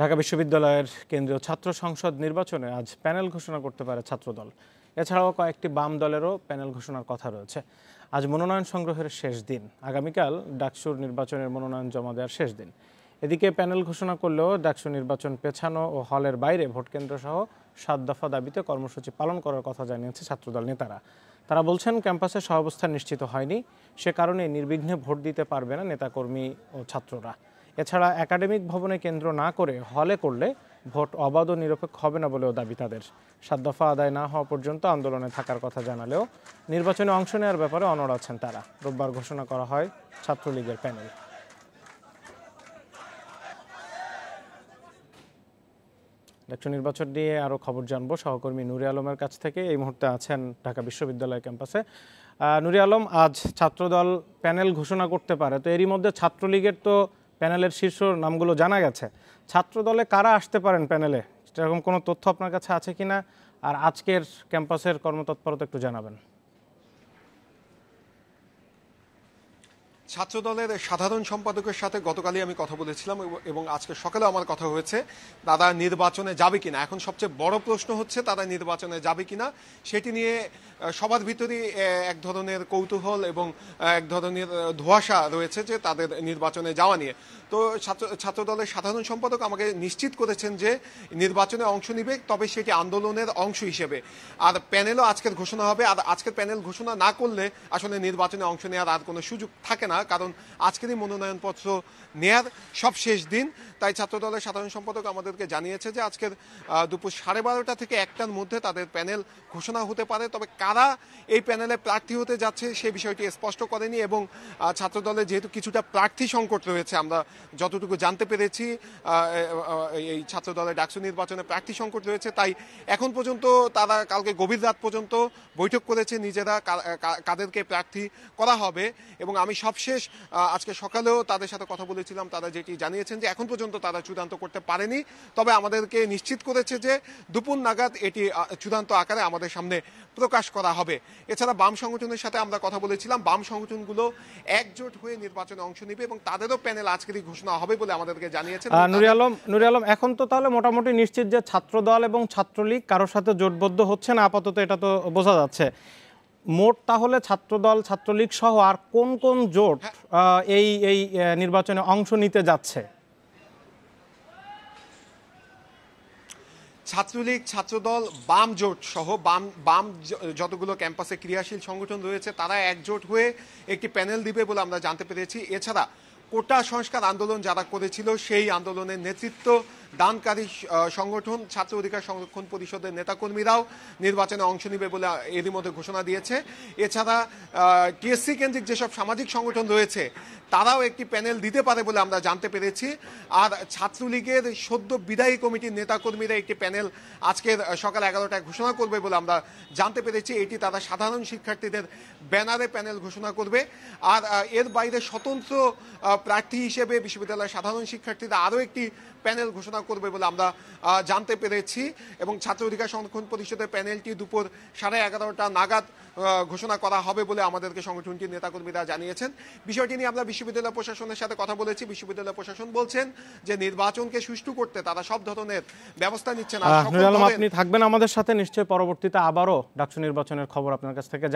ঢাকা বিশ্ববিদ্যালয়ের কেন্দ্রীয় ছাত্র সংসদ নির্বাচনে আজ প্যানেল ঘোষণা করতে পারে ছাত্রদল। এছাড়াও কয়েকটি বাম দলেরও প্যানেল ঘোষণার কথা রয়েছে। আজ মনোনয়ন সংগ্রহের শেষ দিন। আগামীকাল ডাকসুর নির্বাচনের মনোনয়ন জমা দেওয়ার শেষ দিন। এদিকে প্যানেল ঘোষণা করলেও ডাকসু নির্বাচন পেছানো ও হলের বাইরে ভোটকেন্দ্র সহ সাত দফা দাবিতে কর্মসূচি পালন করার কথা জানিয়েছে ছাত্রদল নেতারা। তারা বলছেন, ক্যাম্পাসে সহাবস্থান নিশ্চিত হয়নি। সে কারণে নির্বিঘ্নে ভোট দিতে পারবে না নেতাকর্মী ও ছাত্ররা। এছাড়া একাডেমিক ভবনে কেন্দ্র না করে হলে করলে ভোট অবাধ ও নিরপেক্ষ হবে না বলেও দাবি তাদের। সাত দফা আদায় না হওয়া পর্যন্ত আন্দোলনে থাকার কথা জানালেও নির্বাচনে অংশ নেওয়ার ব্যাপারে অনড় আছেন তারা। রোববার ঘোষণা করা হয় ছাত্রলীগের প্যানেল। ডাকসু নির্বাচন নিয়ে আরও খবর জানব। সহকর্মী নুরি আলমের কাছ থেকে। এই মুহূর্তে আছেন ঢাকা বিশ্ববিদ্যালয় ক্যাম্পাসে। নুরি আলম, আজ ছাত্রদল প্যানেল ঘোষণা করতে পারে। তো এরই মধ্যে ছাত্রলীগের তো প্যানেলের শীর্ষ নামগুলো জানা গেছে। ছাত্রদলে কারা আসতে পারেন প্যানেলে? সেরকম কোনো তথ্য আপনার কাছে আছে কিনা? আর আজকের ক্যাম্পাসের কর্মতৎপরতা একটু জানাবেন। ছাত্রদলের সাধারণ সম্পাদকের সাথে গতকালই আমি কথা বলেছিলাম এবং- আজকে সকালে আমার কথা হয়েছে তারা নির্বাচনে যাবে কিনা। এখন সবচেয়ে বড় প্রশ্ন হচ্ছে তারা নির্বাচনে যাবে কিনা? সেটি নিয়ে সবার ভিতরেই এক ধরনের কৌতূহল এবং এক ধরনের ধোঁয়াশা রয়েছে যে তাদের নির্বাচনে যাওয়া নিয়ে। তো ছাত্র ছাত্রদলের সাধারণ সম্পাদক আমাকে নিশ্চিত করেছেন যে নির্বাচনে অংশ নিবে, তবে সেটি আন্দোলনের অংশ হিসেবে। আর প্যানেলও আজকের ঘোষণা হবে। আর আজকের প্যানেল ঘোষণা না করলে আসলে নির্বাচনে অংশ নেওয়ার আর কোনো সুযোগ থাকে না। কারণ আজকেরই মনোনয়নপত্র নেয়ার সব শেষ দিন। তাই ছাত্রদলের সাধারণ সম্পাদক আমাদেরকে জানিয়েছে যে আজকের দুপুর সাড়ে বারোটা থেকে একটার মধ্যে তাদের প্যানেল ঘোষণা হতে পারে। তবে কারা এই প্যানেলে প্রার্থী হতে যাচ্ছে সে বিষয়টি স্পষ্ট করেনি এবং আহ, ছাত্রদলের যেহেতু কিছুটা প্রার্থী সংকট রয়েছে আমরা যতটুকু জানতে পেরেছি এই ছাত্রদলের ডাকসু নির্বাচনে প্রার্থী সংকট রয়েছে। তাই এখন পর্যন্ত তারা কালকে গভীর রাত পর্যন্ত বৈঠক করেছে। নিজেরা কাদেরকে প্রার্থী করা হবে এবং আমি সবশেষ আহ, আজকে সকালেও তাদের সাথে কথা বলেছিলাম তারা যেটি জানিয়েছেন যে এখন পর্যন্ত তারা চূড়ান্ত করতে পারেনি। তবে আমাদেরকে নিশ্চিত করেছে যে দুপুর নাগাদ এটি চূড়ান্ত আকারে আমাদের সামনে প্রকাশ করা হবে। এছাড়া বাম সংগঠনের সাথে আমরা কথা বলেছিলাম বাম সংগঠনগুলো একজোট হয়ে নির্বাচনে অংশ নেবে এবং তাদেরও প্যানেল আজকেরই ঘোষণা হবে বলে আমাদেরকে জানিয়েছেন। নুরি আলম নুরি আলম এখন তো তাহলে মোটামুটি নিশ্চিত যে ছাত্রদল এবং ছাত্রলীগ কারোর সাথে জোটবদ্ধ হচ্ছে না আপাতত এটা তো বোঝা যাচ্ছে। মোট তাহলে ছাত্রদল ছাত্রলীগ সহ আর কোন কোন জোট এই এই নির্বাচনে অংশ নিতে যাচ্ছে? ছাত্রলীগ ছাত্রদল বাম জোট সহ বাম বাম যতগুলো ক্যাম্পাসে ক্রিয়াশীল সংগঠন রয়েছে তারা একজোট হয়ে একটি প্যানেল দিবে বলে আমরা জানতে পেরেছি। এছাড়া কোটা সংস্কার আন্দোলন যারা করেছিল সেই আন্দোলনের নেতৃত্ব দানকারী সংগঠন, ছাত্র অধিকার সংরক্ষণ পরিষদের নেতাকর্মীরাও নির্বাচনে অংশ নেবে বলে এরই মধ্যে ঘোষণা দিয়েছে। এছাড়া টিএসসি কেন্দ্রিক যেসব সামাজিক সংগঠন রয়েছে, তারাও একটি প্যানেল দিতে পারে বলে আমরা জানতে পেরেছি। আর ছাত্রলীগের সদ্য বিদায়ী কমিটির নেতাকর্মীরা একটি প্যানেল আজকের সকাল এগারোটায় ঘোষণা করবে বলে আমরা জানতে পেরেছি। এটি তারা সাধারণ শিক্ষার্থীদের ব্যানারে প্যানেল ঘোষণা করবে। আর এর বাইরে স্বতন্ত্র প্রার্থী হিসেবে বিশ্ববিদ্যালয়ের সাধারণ শিক্ষার্থীরা আরও একটি প্যানেল ঘোষণা করবে বলে আমরা জানতে পেরেছি। এবং ছাত্র অধিকার সংরক্ষণ পরিষদের প্যানেলটি দুপুর সাড়ে এগারোটা নাগাদ ঘোষণা করা হবে বলে আমাদেরকে সংগঠনটির নেতাকর্মীরা জানিয়েছেন। বিষয়টি নিয়ে আমরা বিশ্ববিদ্যালয় প্রশাসনের সাথে কথা বলেছি। বিশ্ববিদ্যালয় প্রশাসন বলছেন যে নির্বাচনকে সুষ্ঠু করতে তারা সব ধরনের ব্যবস্থা নিচ্ছেন আপনি থাকবেন আমাদের সাথে। নিশ্চয়ই পরবর্তীতে আবারও ডাকসু নির্বাচনের খবর আপনার কাছ থেকে